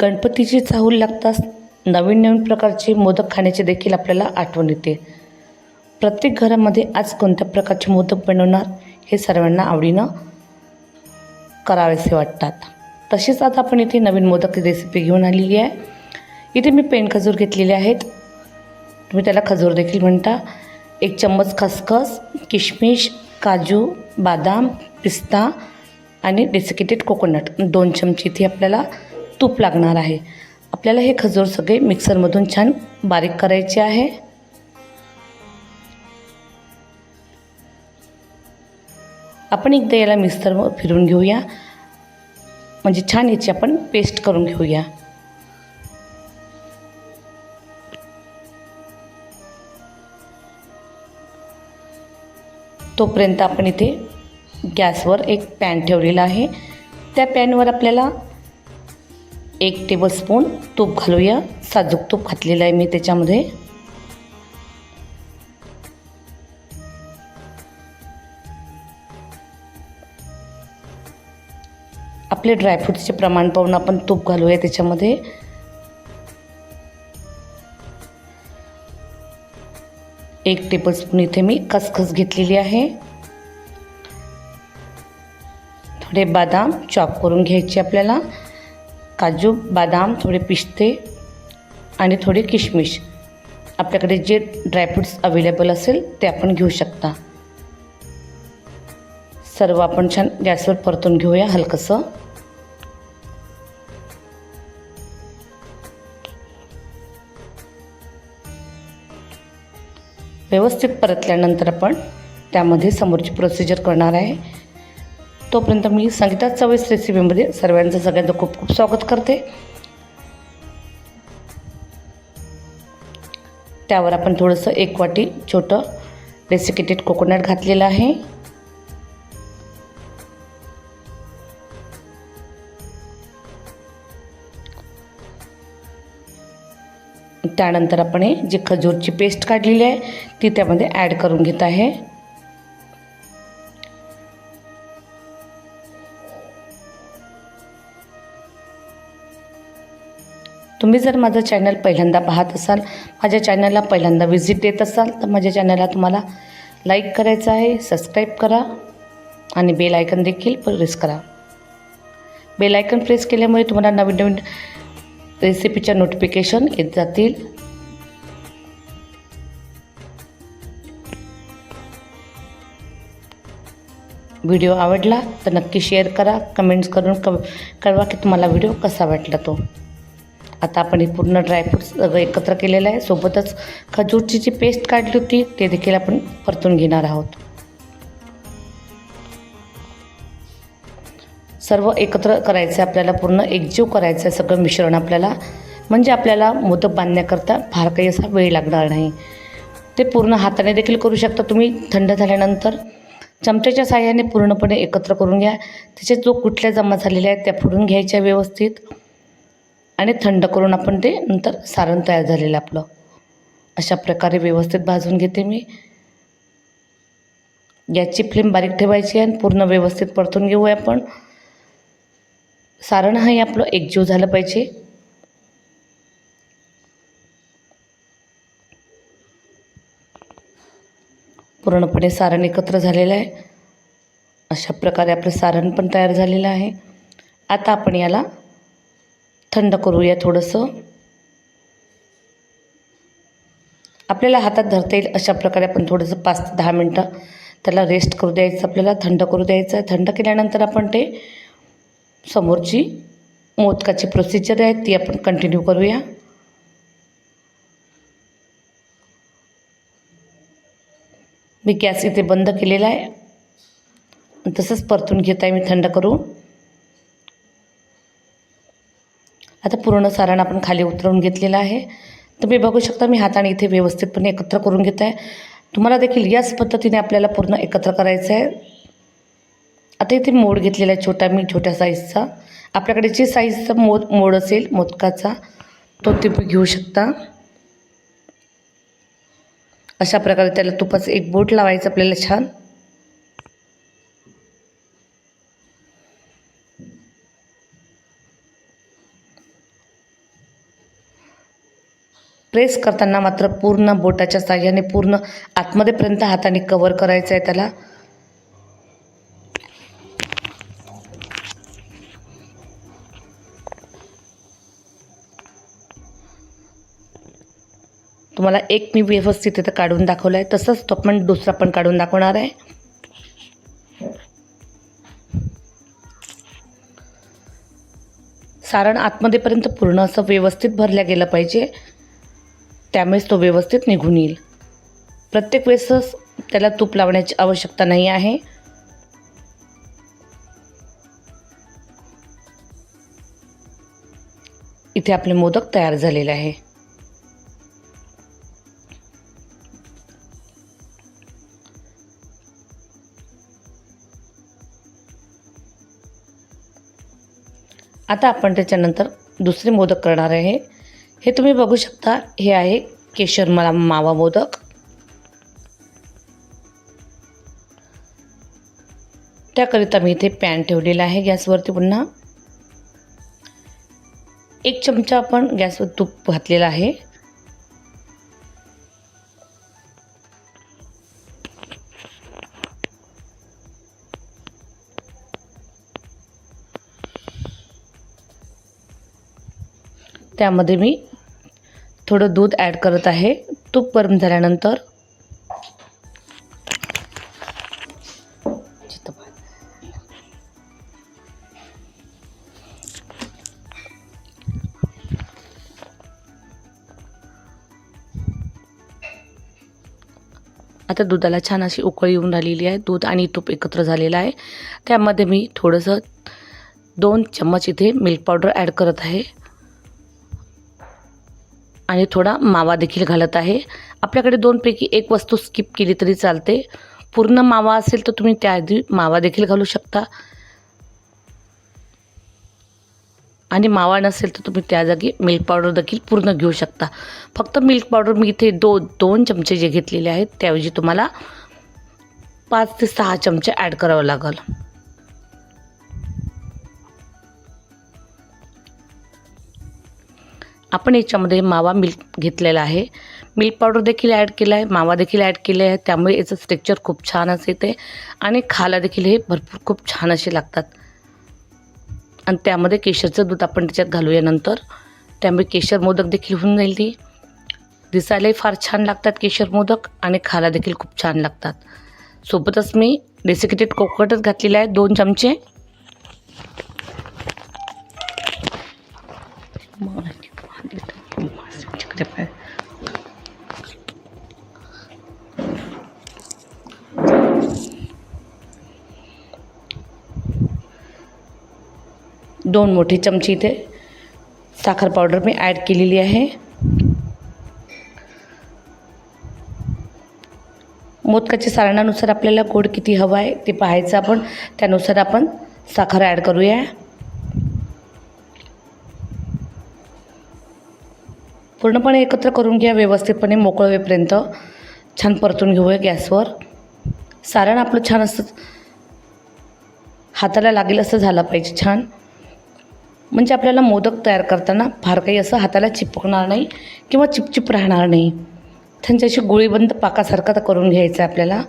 गणपतीची चाहूल लागताच नवीन नवीन प्रकारचे मोदक खाण्याची देखील आपल्याला आठवण येते. प्रत्येक घरामध्ये आज कोणत्या प्रकारचे मोदक बनवणार हे सर्वांना आवडीनं करावेसे वाटतात. तसेच आता आपण इथे नवीन मोदक रेसिपी घेऊन आलेली आहे. इथे मी पेन खजूर घेतलेले आहेत. तुम्ही त्याला खजूर देखील म्हणता. एक चम्मच खसखस किशमिश काजू बदाम पिस्ता आणि डेसिकेटेड कोकोनट दोन चमचे इथे आपल्याला तूप लागणार आहे. आपल्याला हे खजूर सगळे मिक्सरमधून छान बारीक करायचे आहे. आपण एकदा याला मिक्सर फिरून घेऊया. म्हणजे छान याची आपण पेस्ट करून घेऊया. तोपर्यंत आपण इथे गॅसवर एक पॅन ठेवलेला आहे. त्या पॅनवर आपल्याला एक टेबलस्पून तूप घालूया. साजूक तूप घातलेलं आहे मी त्याच्यामध्ये. आपले ड्रायफ्रूटचे प्रमाण पाहून आपण तूप घालूया त्याच्यामध्ये. एक टेबलस्पून इथे मी खसखस घेतलेली आहे. थोडे बदाम चॉप करून घ्यायचे आपल्याला. काजू बदाम थोडे पिस्ते आणि थोडे किशमिश. आपल्याकडे जे ड्रायफ्रूट्स अवेलेबल असेल ते आपण घेऊ शकता. सर्व आपण छान गॅसवर परतून घेऊया हलकंसं. व्यवस्थित परतल्यानंतर आपण त्यामध्ये समोरची प्रोसिजर करणार आहे. तोपर्यंत मी संगीता चवीस रेसिपीमध्ये सर्वांचं सगळ्यांचं खूप खूप स्वागत करते. त्यावर आपण थोडंसं एक वाटी छोटं डेसिकेटेड कोकोनट घातलेलं आहे. त्यानंतर आपण हे जी खजूरची पेस्ट काढलेली आहे ती त्यामध्ये ॲड करून घेत आहे. तुम्ही जर माझं चॅनल पहिल्यांदा पाहत असाल माझ्या चॅनलला पहिल्यांदा व्हिजिट देत असाल तर माझ्या चॅनलला तुम्हाला लाईक करायचं आहे सबस्क्राईब करा आणि बेल आयकन देखील प्रेस करा. बेल आयकन प्रेस केल्यामुळे तुम्हाला नवीन नवीन रेसिपीच्या नोटिफिकेशन येत जातील. व्हिडिओ आवडला तर नक्की शेअर करा कमेंट्स करून क कळवा की तुम्हाला व्हिडिओ कसा वाटला तो. आता आपण हे पूर्ण ड्रायफ्रूट्स सगळं एकत्र केलेलं आहे. सोबतच खजूरची जी पेस्ट काढली होती. ते देखील आपण परतून घेणार आहोत. सर्व एकत्र करायचं आहे आपल्याला पूर्ण एकजीव करायचं आहे सगळं मिश्रण आपल्याला. म्हणजे आपल्याला मोदक बांधण्याकरता फार काही असा वेळ लागणार नाही. ते पूर्ण हाताने देखील करू शकता तुम्ही. थंड झाल्यानंतर चमच्याच्या साह्याने पूर्णपणे एकत्र करून घ्या. त्याच्यात जो कुठल्या जमा झालेल्या आहेत त्या फोडून घ्यायच्या व्यवस्थित. आणि थंड करून आपण ते नंतर सारण तयार झालेलं आपलं. अशा प्रकारे व्यवस्थित भाजून घेते मी. गॅसची फ्लेम बारीक ठेवायची आहे आणि पूर्ण व्यवस्थित परतून घेऊया आपण. सारण हे आपलं एकजीव झालं पाहिजे. पूर्णपणे सारण एकत्र झालेलं आहे. अशा प्रकारे आपलं सारण पण तयार झालेलं आहे. आता आपण याला थंड करूया थोडंसं. आपल्याला हातात धरता येईल अशा प्रकारे आपण थोडंसं पाच ते दहा मिनटं त्याला रेस्ट करू द्यायचं आपल्याला थंड करू द्यायचं आहे. थंड केल्यानंतर आपण ते समोरची मोदकाची प्रोसिजर आहे ती आपण कंटिन्यू करूया. मी गॅस इथे बंद केलेला आहे. तसंच परतून घेत आहे मी थंड करून. आता पूर्ण सारण आपण खाली उतरवून घेतलेलं आहे. तुम्ही बघू शकता मी हाताने इथे व्यवस्थितपणे एकत्र करून घेत आहे तुम्हाला देखील याच पद्धतीने आपल्याला पूर्ण एकत्र करायचं आहे. आता इथे मोड घेतलेला आहे छोटा मी छोट्या साईजचा आपल्याकडे जे साईजचा मोद मोड असेल मोदकाचा तो तुम्ही घेऊ शकता. अशा प्रकारे त्याला तुपाचं एक बोट लावायचं आपल्याला छान. प्रेस करताना मात्र पूर्ण बोटाच्या साह्याने पूर्ण आतमध्येपर्यंत हाताने कवर करायचं आहे त्याला. तुम्हाला एक मी व्यवस्थित तिथं काढून दाखवलं आहे तसंच तो पण दुसरा पण काढून दाखवणार आहे. सारण आतमध्येपर्यंत पूर्ण असं व्यवस्थित भरल्या गेलं पाहिजे. त्यामुळेच तो व्यवस्थित निघून येईल. प्रत्येक वेळेसच त्याला तूप लावण्याची आवश्यकता नाही आहे. इथे आपले मोदक तयार झालेले आहे. आता आपण त्याच्यानंतर दुसरे मोदक करणार आहे. हे तुम्ही बघू शकता. हे आहे केशर मला मावा मोदक. त्याकरिता मी इथे पॅन ठेवलेला आहे. गॅसवरती पुन्हा एक चमचा आपण गॅसवर तूप घातलेला आहे. त्यामध्ये मी थोडं दूध ॲड करत आहे. तूप गरम झाल्यानंतर. आता दुधाला छान अशी उकळी येऊन राहिलेली आहे. दूध आणि तूप एकत्र झालेलं आहे. त्यामध्ये मी थोडंसं दोन चम्मच इथे मिल्क पावडर ॲड करत आहे. आणि थोडा मावा देखील घालत आहे. आपल्याकडे दोनपैकी एक वस्तू स्किप केली तरी चालते. पूर्ण मावा असेल तर तुम्ही त्याआधी मावा देखील घालू शकता. आणि मावा नसेल तर तुम्ही त्या जागी मिल्क पावडर देखील पूर्ण घेऊ शकता. फक्त मिल्क पावडर मी इथे दो दोन चमचे जे घेतलेले आहेत त्याऐवजी तुम्हाला पाच ते सहा चमचे ॲड करावं लागेल. आपण याच्यामध्ये मावा मिल्क घेतलेला आहे. मिल्क पावडर देखील ॲड केला आहे मावा देखील ॲड केले आहे. त्यामुळे याचं स्ट्रक्चर खूप छान असं येते. आणि खायला देखील हे भरपूर खूप छान असे लागतात. आणि त्यामध्ये केशरचं दूध आपण त्याच्यात घालूया नंतर. त्यामुळे केशर मोदक देखील होऊन जाईल ती. दिसायलाही फार छान लागतात केशर मोदक आणि खायला देखील खूप छान लागतात. सोबतच मी डेसिकेटेड कोकोटच घातलेलं आहे दोन चमचे. दोन मोठे चमचे इथे साखर पावडर मी ॲड केलेली आहे. मोदकाच्या सारणानुसार आपल्याला गोड किती हवं आहे ते पाहायचं आपण. त्यानुसार आपण साखर ॲड करूया. पूर्णपणे एकत्र करून घ्या व्यवस्थितपणे मोकळं होईपर्यंत छान परतून घेऊया गॅसवर. सारण आपलं छान असं हाताला लागेल असं झालं पाहिजे छान. म्हणजे आपल्याला मोदक तयार करताना फार काही असं हाताला चिपकणार नाही किंवा चिपचिप राहणार नाही. त्यांच्याशी गोळीबंद पाकासारखा तर करून घ्यायचा आहे आपल्याला.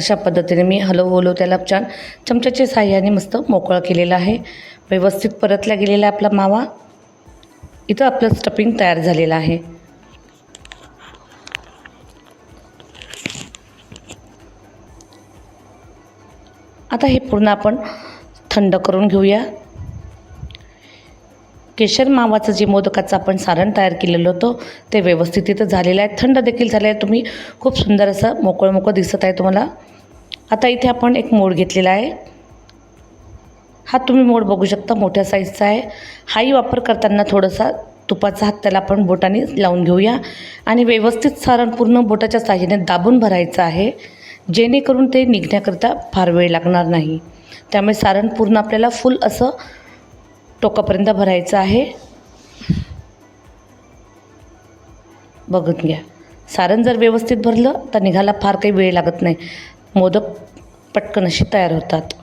अशा पद्धतीने मी हलव त्याला छान. चमच्याच्या साह्याने मस्त मोकळा केलेला आहे. व्यवस्थित परतला गेलेला आहे आपला मावा. इथं आपलं स्टफिंग तयार झालेलं आहे. आता हे पूर्ण आपण थंड करून घेऊया. केशर मावाचं जे मोदकाचं आपण सारण तयार केलेलं होतं ते व्यवस्थित इथं झालेलं आहे. थंड देखील झालं आहे तुम्ही खूप सुंदर असं मोकळं मोकळं दिसत आहे तुम्हाला. आता इथे आपण एक मोड घेतलेला आहे. हा तुम्ही मोड बघू शकता मोठ्या साईजचा आहे. हाही वापर करताना थोडासा तुपाचा हात त्याला आपण बोटाने लावून घेऊया. आणि व्यवस्थित सारण पूर्ण बोटाच्या साहाय्याने दाबून भरायचं आहे जेणेकरून ते निघण्याकरिता फार वेळ लागणार नाही. त्यामुळे सारण पूर्ण आपल्याला फुल असं टोकापर्यंत भरायचं आहे. बघून घ्या. सारण जर व्यवस्थित भरलं तर निघायला फार काही वेळ लागत नाही. मोदक पटकन असे तयार होतात.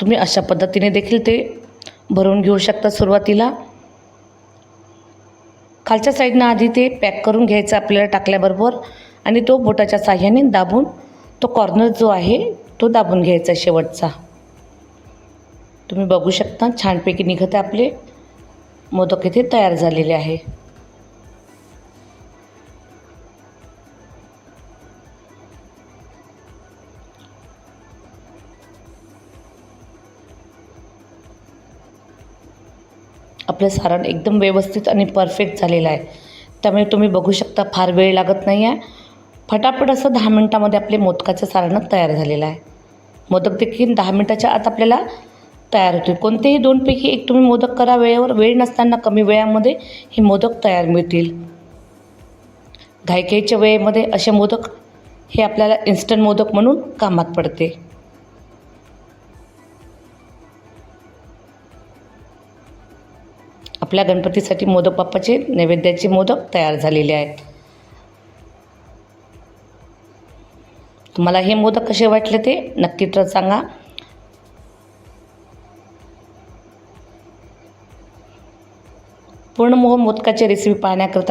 तुम्ही अशा पद्धतीने देखील ते भरून घेऊ शकता सुरुवातीला. खालच्या साईडनं आधी ते पॅक करून घ्यायचं आपल्याला टाकल्याबरोबर आणि तो बोटाच्या साह्याने दाबून तो कॉर्नर जो आहे तो दाबून घ्यायचा शेवटचा. तुम्ही बघू शकता छानपैकी निघत आहे आपले मोदक इथे तयार झालेले आहे. आपलं सारण एकदम व्यवस्थित आणि परफेक्ट झालेलं आहे. त्यामुळे तुम्ही बघू शकता फार वेळ लागत नाही आहे. फटाफट असं दहा मिनटामध्ये आपले मोदकाचं सारण तयार झालेलं आहे. मोदक देखील दहा मिनटाच्या आत आपल्याला तयार होतील. कोणतेही दोनपैकी एक तुम्ही मोदक करा वेळेवर वेळ नसताना कमी वेळामध्ये हे मोदक तयार मिळतील. घाईघाईच्या वेळेमध्ये असे मोदक हे आपल्याला इन्स्टंट मोदक म्हणून कामात पडते. आपल्या गणपतीसाठी मोदक बाप्पाचे नैवेद्याचे मोदक तयार झालेले आहेत. तुम्हाला हे मोदक कसे वाटले ते नक्की तर सांगा. पूर्ण मोह मोदकाची रेसिपी पाहण्याकरता